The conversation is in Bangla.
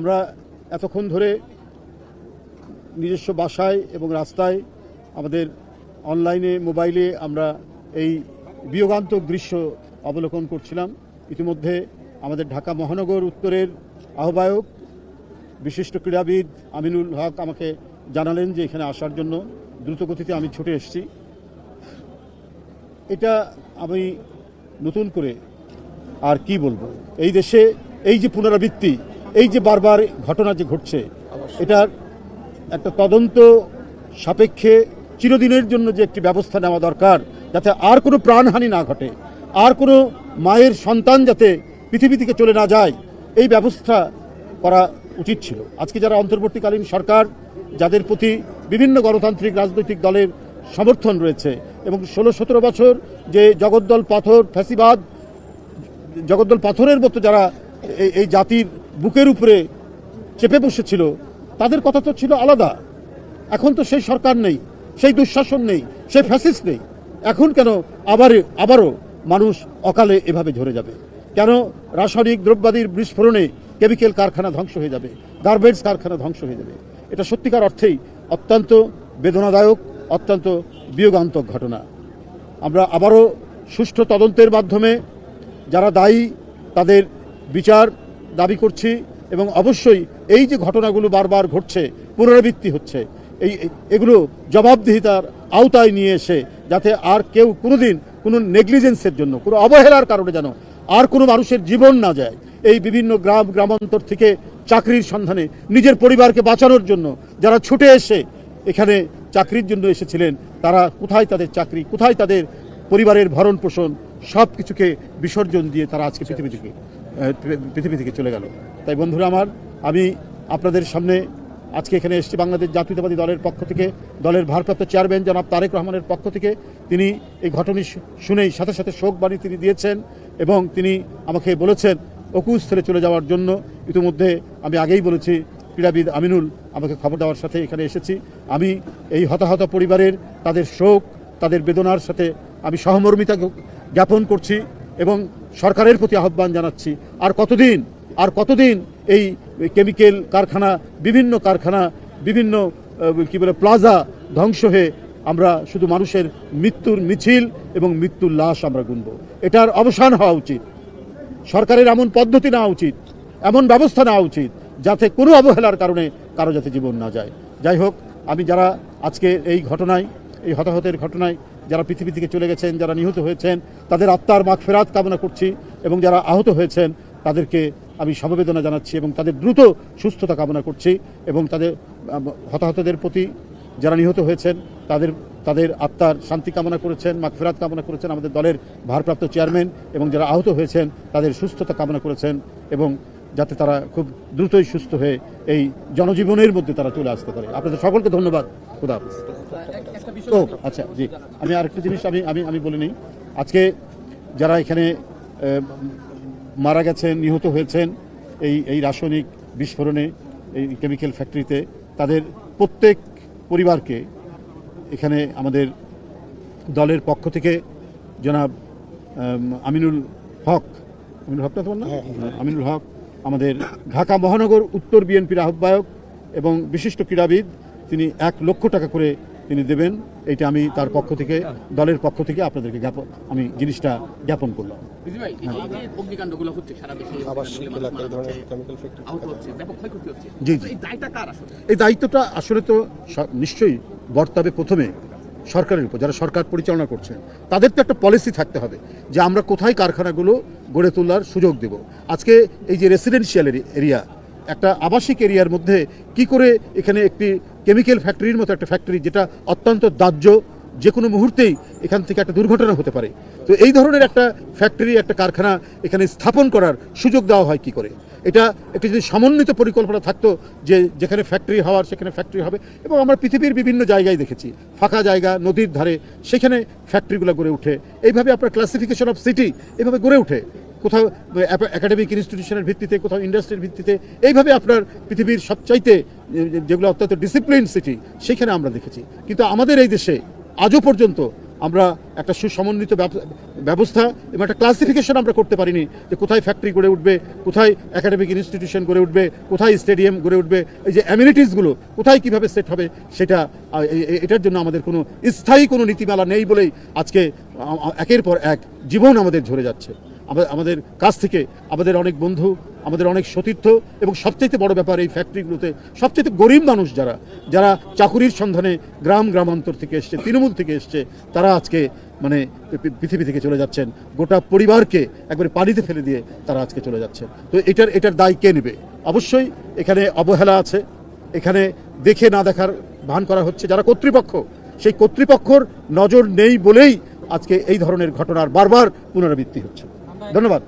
আমরা এতক্ষণ ধরে নিজস্ব বাসায় এবং রাস্তায় আমাদের অনলাইনে, মোবাইলে আমরা এই বিয়োগান্তক দৃশ্য অবলোকন করছিলাম। ইতিমধ্যে আমাদের ঢাকা মহানগর উত্তরের আহ্বায়ক, বিশিষ্ট ক্রীড়াবিদ আমিনুল হক আমাকে জানালেন যে এখানে আসার জন্য দ্রুতগতিতে আমি ছুটে এসেছি। এটা আমি নতুন করে আর কি বলব? এই দেশে এই যে পুনরাবৃত্তি এই যে বারবার ঘটনা যে ঘটছে এটার একটা তদন্ত সাপেক্ষে চিরদিনের জন্য যে একটি ব্যবস্থা নেওয়া দরকার যাতে আর কোনো প্রাণহানি না ঘটে আর কোনো মায়ের সন্তান যাতে পৃথিবী থেকে চলে না যায় এই ব্যবস্থা করা উচিত ছিল। আজকে যারা অন্তর্বর্তীকালীন সরকার যাদের প্রতি বিভিন্ন গণতান্ত্রিক রাজনৈতিক দলের সমর্থন রয়েছে এবং ষোলো সতেরো বছর যে জগদ্দল পাথর ফ্যাসিবাদ জগদ্দল পাথরের মতো যারা এই এই জাতির বুকের উপরে চেপে বসেছিল। তাদের কথা তো ছিল আলাদা। এখন তো সেই সরকার নেই, সেই দুঃশাসন নেই, সেই ফ্যাসিস নেই। এখন কেন আবার, আবারও মানুষ অকালে এভাবে ঝরে যাবে? কেন রাসায়নিক দ্রব্যাদির বিস্ফোরণে কেমিক্যাল কারখানা ধ্বংস হয়ে যাবে গার্বেন্টস কারখানা ধ্বংস হয়ে যাবে? এটা সত্যিকার অর্থেই অত্যন্ত বেদনাদায়ক, অত্যন্ত বিয়োগান্তক ঘটনা। আমরা আবারও সুষ্ঠু তদন্তের মাধ্যমে যারা দায়ী, তাদের বিচার দাবি করছি এবং অবশ্যই এই যে ঘটনাগুলো বারবার ঘটছে, পুনরাবৃত্তি হচ্ছে, এই এগুলো জবাবদিহিতার আওতায় নিয়ে এসে যাতে আর কেউ কোনোদিন কোনো নেগলিজেন্সের জন্য, কোনো অবহেলার কারণে যেন আর কোনো মানুষের জীবন না যায়, এই বিভিন্ন গ্রাম, গ্রামান্তর থেকে চাকরির সন্ধানে নিজের পরিবারকে বাঁচানোর জন্য যারা ছুটে এসে এখানে চাকরির জন্য এসেছিলেন, তারা কোথায় তাদের চাকরি, কোথায় তাদের পরিবারের ভরণ পোষণ সব কিছুকে বিসর্জন দিয়ে তারা আজকে পৃথিবী থেকে পৃথিবী থেকে চলে গেল। তাই বন্ধুরা আমার, আমি আপনাদের সামনে আজকে এখানে এসেছি বাংলাদেশ জাতীয়তাবাদী দলের পক্ষ থেকে। দলের ভারপ্রাপ্ত চেয়ারম্যান জনাব তারেক রহমানের পক্ষ থেকে। তিনি এই ঘটনা শুনেই সাথে সাথে শোক বাণী তিনি দিয়েছেন এবং তিনি আমাকে বলেছেন ছেড়ে চলে যাওয়ার জন্য। ইতিমধ্যে আমি আগেই বলেছি, ক্রীড়াবিদ আমিনুল আমাকে খবর দেওয়ার সাথে এখানে এসেছি। আমি এই হতাহত পরিবারের তাদের শোক, তাদের বেদনার সাথে আমি সহমর্মিতা জ্ঞাপন করছি। এবং সরকারের প্রতি আহ্বান জানাচ্ছি, আর কতদিন আর কতদিন এই কেমিক্যাল কারখানা, বিভিন্ন কারখানা, বিভিন্ন কী বলে, প্লাজা ধ্বংস হয়ে আমরা শুধু মানুষের মৃত্যুর মিছিল এবং মৃত্যুর লাশ আমরা গুনব। এটার অবসান হওয়া উচিত। সরকারের এমন পদ্ধতি নেওয়া উচিত, এমন ব্যবস্থা নেওয়া উচিত, যাতে কোনো অবহেলার কারণে কারও যাতে জীবন না যায়। যাই হোক, আমি যারা আজকে এই ঘটনায়, এই হতাহতের ঘটনায় যারা পৃথিবী থেকে চলে গেছেন, যারা নিহত হয়েছেন, তাদের আত্মার মাগ ফেরাত কামনা করছি এবং যারা আহত হয়েছেন, তাদেরকে আমি সমবেদনা জানাচ্ছি এবং তাদের দ্রুত সুস্থতা কামনা করছি এবং তাদের হতাহতদের প্রতি যারা নিহত হয়েছেন, তাদের তাদের আত্মার শান্তি কামনা করেছেন মাগফেরাত কামনা করেছেন আমাদের দলের ভারপ্রাপ্ত চেয়ারম্যান এবং যারা আহত হয়েছেন, তাদের সুস্থতা কামনা করেছেন এবং যাতে তারা খুব দ্রুতই সুস্থ হয়ে এই জনজীবনের মধ্যে তারা চলে আসতে পারে। আপনাদের সকলকে ধন্যবাদ। খুদা। ও আচ্ছা জি। আমি আরেকটা জিনিস আমি আমি আমি বলে নিই। আজকে যারা এখানে মারা গেছেন নিহত হয়েছেন এই এই রাসায়নিক বিস্ফোরণে এই কেমিক্যাল ফ্যাক্টরিতে তাদের প্রত্যেক পরিবারকে এখানে আমাদের দলের পক্ষ থেকে জনাব আমিনুল হক আমিনুল হক না তোমার না আমিনুল হক আমাদের ঢাকা মহানগর উত্তর বিএনপির আহ্বায়ক এবং বিশিষ্ট ক্রীড়াবিদ তিনি এক লক্ষ টাকা করে তিনি দেবেন। এটা আমি তার পক্ষ থেকে দলের পক্ষ থেকে আপনাদেরকে জ্ঞাপন আমি জিনিসটা জ্ঞাপন করলাম। এই যে অগ্নিকাণ্ডগুলো হচ্ছে সারা দেশে আবাসিক এলাকায় এই ধরনের কেমিক্যাল ফ্যাক্টরি আহত হচ্ছে ব্যাপক ক্ষয়ক্ষতি হচ্ছে। জি, জি। এই দায়টা কার আসলে? এই দায়িত্বটা আসলে তো নিশ্চয়ই বর্তাবে প্রথমে সরকারের উপর যারা সরকার পরিচালনা করছেন তাদের তো একটা পলিসি থাকতে হবে যে আমরা কোথায় কারখানাগুলো গড়ে তোলার সুযোগ দেব। আজকে এই যে রেসিডেন্সিয়াল এরিয়া একটা আবাসিক এরিয়ার মধ্যে কি করে এখানে একটি কেমিক্যাল ফ্যাক্টরির মতো একটা ফ্যাক্টরি যেটা অত্যন্ত দাহ্য যে কোনো মুহূর্তেই এখান থেকে একটা দুর্ঘটনা হতে পারে। তো এই ধরনের একটা ফ্যাক্টরি একটা কারখানা এখানে স্থাপন করার সুযোগ দেওয়া হয় কি করে? এটা একটি যদি সমন্বিত পরিকল্পনা থাকতো যে যেখানে ফ্যাক্টরি হওয়ার সেখানে ফ্যাক্টরি হবে এবং আমরা পৃথিবীর বিভিন্ন জায়গায় দেখেছি, ফাঁকা জায়গা, নদীর ধারে, সেখানে ফ্যাক্টরিগুলো গড়ে উঠে। এইভাবে আপনার ক্লাসিফিকেশন অফ সিটি এভাবে গড়ে ওঠে কোথাও একাডেমিক ইনস্টিটিউশনের ভিত্তিতে, কোথাও ইন্ডাস্ট্রির ভিত্তিতে, এইভাবে আপনার পৃথিবীর সবচাইতে যেগুলো অত্যন্ত ডিসিপ্লিন সিটি সেখানে আমরা দেখেছি। কিন্তু আমাদের এই দেশে, আজও পর্যন্ত আমরা একটা সুসমন্বিত ব্যব- ব্যবস্থা এবং একটা ক্লাসিফিকেশন আমরা করতে পারিনি যে কোথায় ফ্যাক্টরি গড়ে উঠবে, কোথায় একাডেমিক ইনস্টিটিউশন গড়ে উঠবে, কোথায় স্টেডিয়াম গড়ে উঠবে, এই যে অ্যামিনিটিসগুলো কোথায় কীভাবে সেট হবে, সেটা এটার জন্য আমাদের কোনো স্থায়ী কোনো নীতিমালা নেই বলেই আজকে একের পর এক জীবন আমাদের ঝরে যাচ্ছে। আমাদের কাছ থেকে আমাদের অনেক বন্ধু, আমাদের অনেক সতীর্থ এবং সবচাইতে বড় ব্যাপার এই ফ্যাক্টরিগুলোতে সবচাইতে গরিব মানুষ যারা যারা চাকুরির সন্ধানে গ্রাম গ্রামান্তর থেকে এসছে, তৃণমূল থেকে এসছে, তারা আজকে মানে পৃথিবী থেকে চলে যাচ্ছেন। গোটা পরিবারকে একবারে পানিতে ফেলে দিয়ে তারা আজকে চলে যাচ্ছেন। তো এটার এটার দায় কে নেবে? অবশ্যই এখানে অবহেলা আছে। এখানে দেখে না দেখার ভান করা হচ্ছে। যারা কর্তৃপক্ষ, সেই কর্তৃপক্ষর নজর নেই বলেই আজকে এই ধরনের ঘটনার বারবার পুনরাবৃত্তি হচ্ছে। ধন্যবাদ।